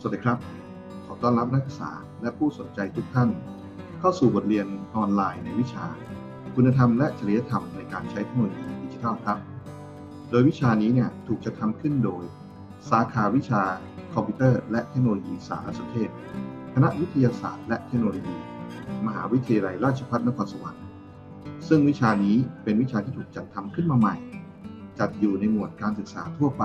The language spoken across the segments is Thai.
สวัสดีครับ ขอต้อนรับนักศึกษาและผู้สนใจทุกท่าน เข้าสู่บทเรียนออนไลน์ในวิชา คุณธรรมและจริยธรรมในการใช้เทคโนโลยีดิจิทัลครับ โดยวิชานี้เนี่ยถูกจัดทำขึ้นโดย สาขาวิชาคอมพิวเตอร์และเทคโนโลยีสารสนเทศ คณะวิทยาศาสตร์ และเทคโนโลยี มหาวิทยาลัยราชภัฏนครสวรรค์ ซึ่งวิชานี้เป็นวิชาที่ถูกจัดทำขึ้นมาใหม่ จัดอยู่ในหมวดการศึกษาทั่วไป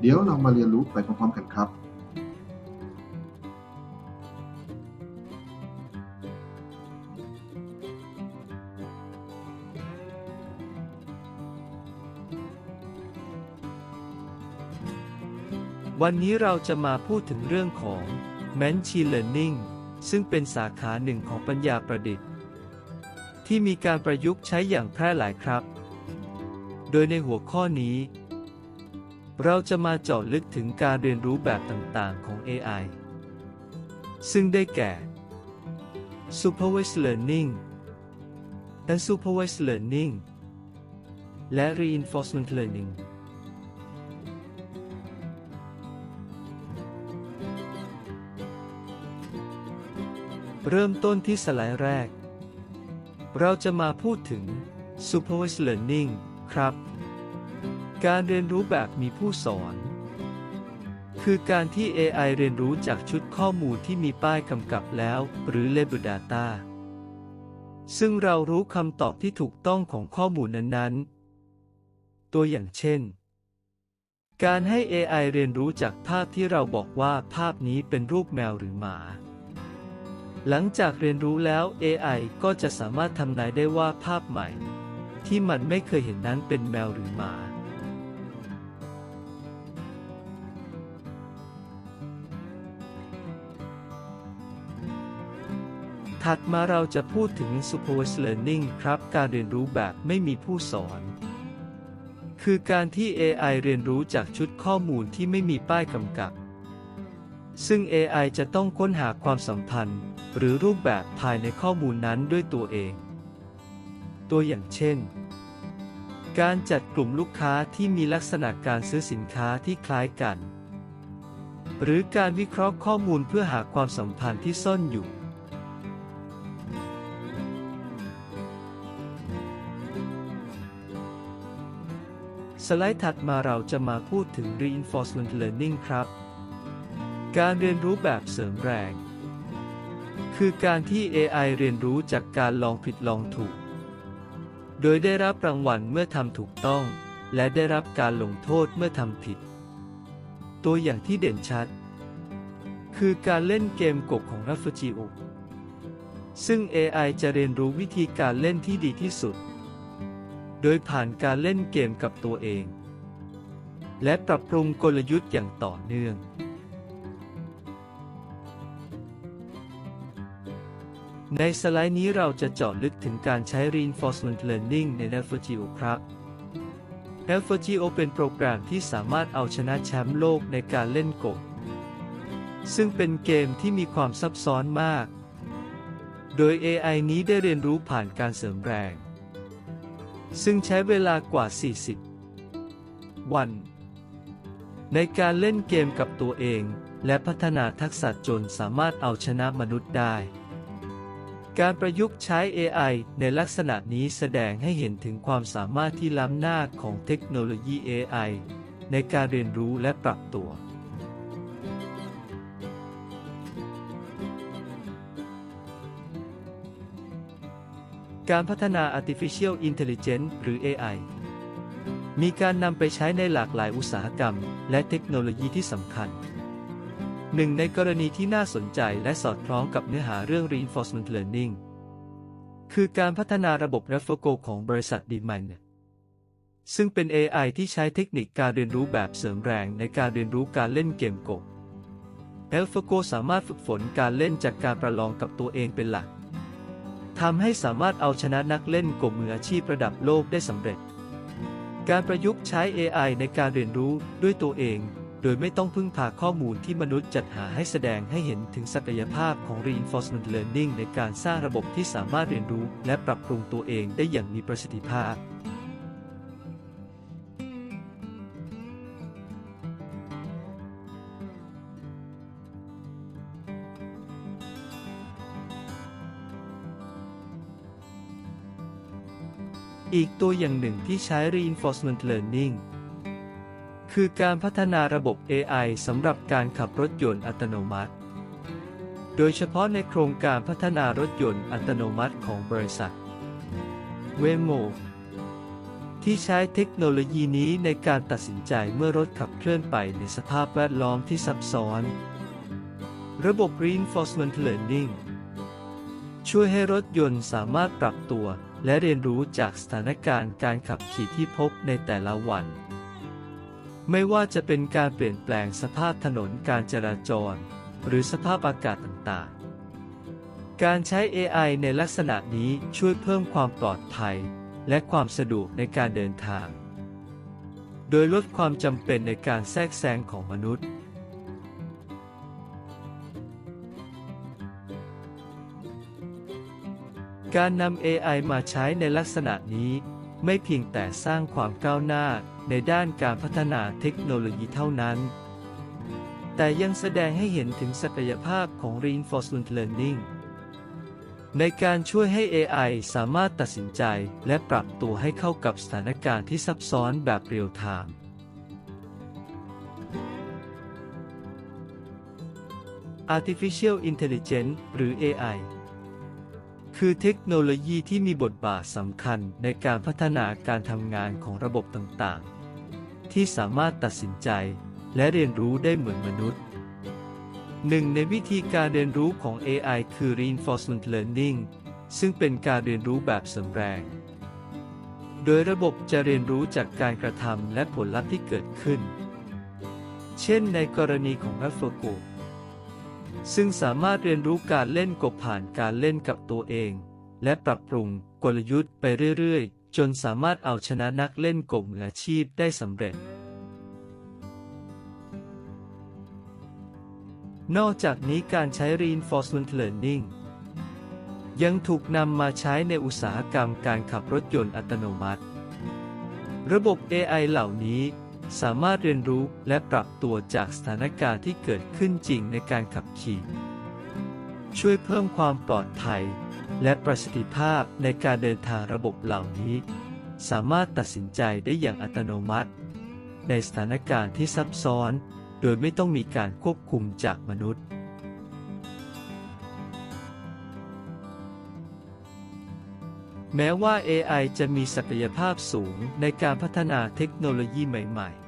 เดี๋ยวเรามาเรียนรู้ไปพร้อมๆกันครับ วันนี้เราจะมาพูดถึงเรื่องของ Machine Learning ซึ่งเป็นสาขาหนึ่งของปัญญาประดิษฐ์ ที่มีการประยุกต์ใช้อย่างแพร่หลายครับ โดยในหัวข้อนี้ เราจะมาเจาะลึกถึงการเรียนรู้แบบต่างๆของ AI ซึ่งได้แก่ Supervised Learning Unsupervised Learning และ Reinforcement Learning เริ่มต้นที่สไลด์แรก เราจะมาพูดถึง Supervised Learning ครับ การเรียนรู้แบบมีผู้สอน คือการที่ AI เรียนรู้จากชุดข้อมูลที่มีป้ายกำกับแล้ว หรือ Label Data ซึ่งเรารู้คำตอบที่ถูกต้องของข้อมูลนั้นๆ ตัวอย่างเช่น การให้ AI เรียนรู้จากภาพที่เราบอกว่าภาพนี้เป็นรูปแมวหรือหมา หลังจากเรียนรู้แล้ว AI ก็จะสามารถทำนายได้ว่าภาพใหม่ ที่มันไม่เคยเห็นนั้นเป็นแมวหรือหมา ถัดมาเราจะพูดถึง Supervised Learning ครับ การเรียนรู้แบบไม่มีผู้สอน คือการที่ AI เรียนรู้จากชุดข้อมูลที่ไม่มีป้ายกำกับ ซึ่ง AI จะต้องค้นหาความสัมพันธ์ หรือรูปแบบภายในข้อมูลนั้นด้วยตัวเอง ตัวอย่างเช่น การจัดกลุ่มลูกค้าที่มีลักษณะการซื้อสินค้าที่คล้ายกัน หรือการวิเคราะห์ข้อมูลเพื่อหาความสัมพันธ์ที่ซ่อนอยู่ สไลด์ถัดมาเราจะมาพูดถึง reinforcement learning ครับ การเรียนรู้แบบเสริมแรง คือการที่ AI เรียนรู้จากการลองผิดลองถูก โดยได้รับรางวัลเมื่อทำถูกต้อง และได้รับการลงโทษเมื่อทำผิด ตัวอย่างที่เด่นชัด คือการเล่นเกมกบของ r a f a g i o ซึ่ง AI จะเรียนรู้วิธีการเล่นที่ดีที่สุด โดยผ่านการเล่นเกมกับตัวเอง และปรับปรุงกลยุทธ์อย่างต่อเนื่อง ในสไลด์นี้เราจะเจาะลึกถึงการใช้ Reinforcement Learning ใน AlphaGo ครับ AlphaGo เป็นโปรแกรมที่สามารถเอาชนะแชมป์โลกในการเล่นกบ ซึ่งเป็นเกมที่มีความซับซ้อนมาก โดย AI นี้ได้เรียนรู้ผ่านการเสริมแรง ซึ่งใช้เวลากว่า 40 วัน ในการเล่นเกมกับตัวเอง และพัฒนาทักษะจนสามารถเอาชนะมนุษย์ได้ การประยุกต์ใช้ AI ในลักษณะนี้แสดงให้เห็นถึงความสามารถที่ล้ำหน้าของเทคโนโลยี AI ในการเรียนรู้และปรับตัว การพัฒนา Artificial Intelligence หรือ AI มีการนำไปใช้ในหลากหลายอุตสาหกรรม และเทคโนโลยีที่สำคัญ หนึ่งในกรณีที่น่าสนใจและสอดคล้องกับเนื้อหาเรื่อง Reinforcement Learning คือการพัฒนาระบบ AlphaGo ของบริษัท DeepMind ซึ่งเป็น AI ที่ใช้เทคนิคการเรียนรู้แบบเสริมแรงในการเรียนรู้การเล่นเกมโก AlphaGo สามารถฝึกฝนการเล่นจากการประลองกับตัวเองเป็นหลัก ทำให้สามารถเอาชนะนักเล่นกบมืออาชีพระดับโลกได้สำเร็จ การประยุกต์ใช้ AI ในการเรียนรู้ด้วยตัวเอง โดยไม่ต้องพึ่งพาข้อมูลที่มนุษย์จัดหาให้แสดงให้เห็นถึงศักยภาพของ reinforcement learning ในการสร้างระบบที่สามารถเรียนรู้ และปรับปรุงตัวเองได้อย่างมีประสิทธิภาพ อีกตัวอย่างหนึ่งที่ใช้ reinforcement learning คือการพัฒนาระบบ AI สำหรับการขับรถยนต์อัตโนมัติ โดยเฉพาะในโครงการพัฒนารถยนต์อัตโนมัติของบริษัท Waymo ที่ใช้เทคโนโลยีนี้ในการตัดสินใจเมื่อรถขับเคลื่อนไปในสภาพแวดล้อมที่ซับซ้อน ระบบ reinforcement learning ช่วยให้รถยนต์สามารถปรับตัว และเรียนรู้จากสถานการณ์การขับขี่ที่พบในแต่ละวัน ไม่ว่าจะเป็นการเปลี่ยนแปลงสภาพถนนการจราจร หรือสภาพอากาศต่างๆ การใช้ AI ในลักษณะนี้ช่วยเพิ่มความปลอดภัย และความสะดวกในการเดินทาง โดยลดความจำเป็นในการแทรกแซงของมนุษย์ การนำ AI มาใช้ในลักษณะนี้ไม่เพียงแต่สร้างความก้าวหน้าในด้านการพัฒนาเทคโนโลยีเท่านั้น แต่ยังแสดงให้เห็นถึงศักยภาพของ reinforcement learning ในการช่วยให้ AI สามารถตัดสินใจและปรับตัวให้เข้ากับสถานการณ์ที่ซับซ้อนแบบเรียลไทม์ Artificial Intelligence หรือ AI คือเทคโนโลยีที่มีบทบาทสำคัญในการพัฒนาการทำงานของระบบต่างๆ ที่สามารถตัดสินใจและเรียนรู้ได้เหมือนมนุษย์ หนึ่งในวิธีการเรียนรู้ของ AI คือ reinforcement learning ซึ่งเป็นการเรียนรู้แบบเสริมแรง โดยระบบจะเรียนรู้จากการกระทำและผลลัพธ์ที่เกิดขึ้น เช่นในกรณีของ AlphaGo ซึ่งสามารถเรียนรู้การเล่นกบผ่านการเล่นกับตัวเอง และปรับปรุงกลยุทธ์ไปเรื่อยๆ จนสามารถเอาชนะนักเล่นกบมืออาชีพได้สำเร็จ นอกจากนี้การใช้ reinforcement learning ยังถูกนำมาใช้ในอุตสาหกรรมการขับรถยนต์อัตโนมัติ ระบบ AI เหล่านี้ สามารถเรียนรู้และปรับตัวจากสถานการณ์ที่เกิดขึ้นจริงในการขับขี่ ช่วยเพิ่มความปลอดภัย และประสิทธิภาพในการเดินทางระบบเหล่านี้ สามารถตัดสินใจได้อย่างอัตโนมัติ ในสถานการณ์ที่ซับซ้อน โดยไม่ต้องมีการควบคุมจากมนุษย์แม้ว่า AI จะมีศักยภาพสูงในการพัฒนาเทคโนโลยีใหม่ ๆ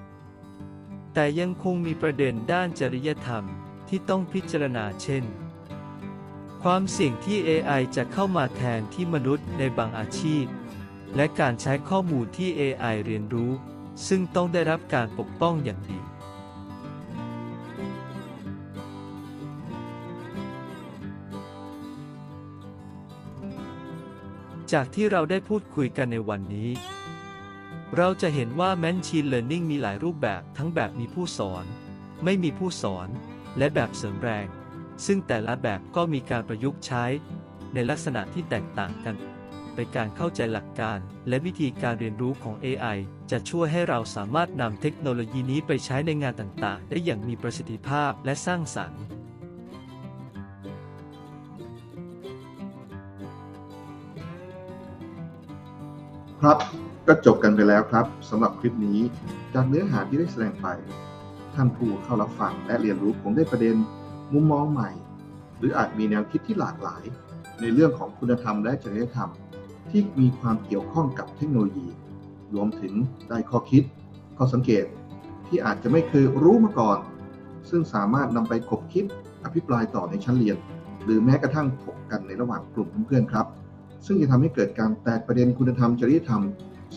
แต่ยังคงมีประเด็นด้านจริยธรรมที่ต้องพิจารณาเช่น ความเสี่ยงที่ AI จะเข้ามาแทนที่มนุษย์ในบางอาชีพ และการใช้ข้อมูลที่ AI เรียนรู้ ซึ่งต้องได้รับการปกป้องอย่างดีจากที่เราได้พูดคุยกันในวันนี้ เราจะเห็นว่า Machine Learning มีหลายรูปแบบทั้งแบบมีผู้สอน ไม่มีผู้สอน และแบบเสริมแรง ซึ่งแต่ละแบบก็มีการประยุกต์ใช้ ในลักษณะที่แตกต่างกันไปการเข้าใจหลักการ และวิธีการเรียนรู้ของ AI จะช่วยให้เราสามารถนำเทคโนโลยีนี้ไปใช้ในงานต่างๆ ได้อย่างมีประสิทธิภาพและสร้างสรรค์ ครับ ก็จบกันไปแล้วครับสำหรับคลิปนี้จากเนื้อหาที่ได้แสดงไป ท่านผู้เข้ารับฟังและเรียนรู้คงได้ประเด็นมุมมองใหม่ หรืออาจมีแนวคิดที่หลากหลาย ในเรื่องของคุณธรรมและจริยธรรม ที่มีความเกี่ยวข้องกับเทคโนโลยี รวมถึงได้ข้อคิด ข้อสังเกตที่อาจจะไม่เคยรู้มาก่อน ซึ่งสามารถนำไปคบคิดอภิปรายต่อในชั้นเรียน หรือแม้กระทั่งถกกันในระหว่างกลุ่มเพื่อนๆครับ ซึ่งจะทำให้เกิดการแตกประเด็นคุณธรรมจริยธรรม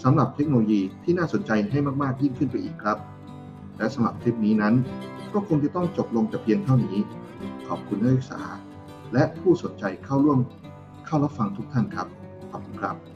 สำหรับเทคโนโลยีที่น่าสนใจให้มาก ๆ ยิ่งขึ้นไปอีกครับ และสำหรับคลิปนี้นั้น ก็คงจะต้องจบลงแต่เพียงเท่านี้ ขอบคุณนักศึกษา และผู้สนใจเข้าร่วมเข้ารับฟังทุกท่านครับ ขอบคุณครับ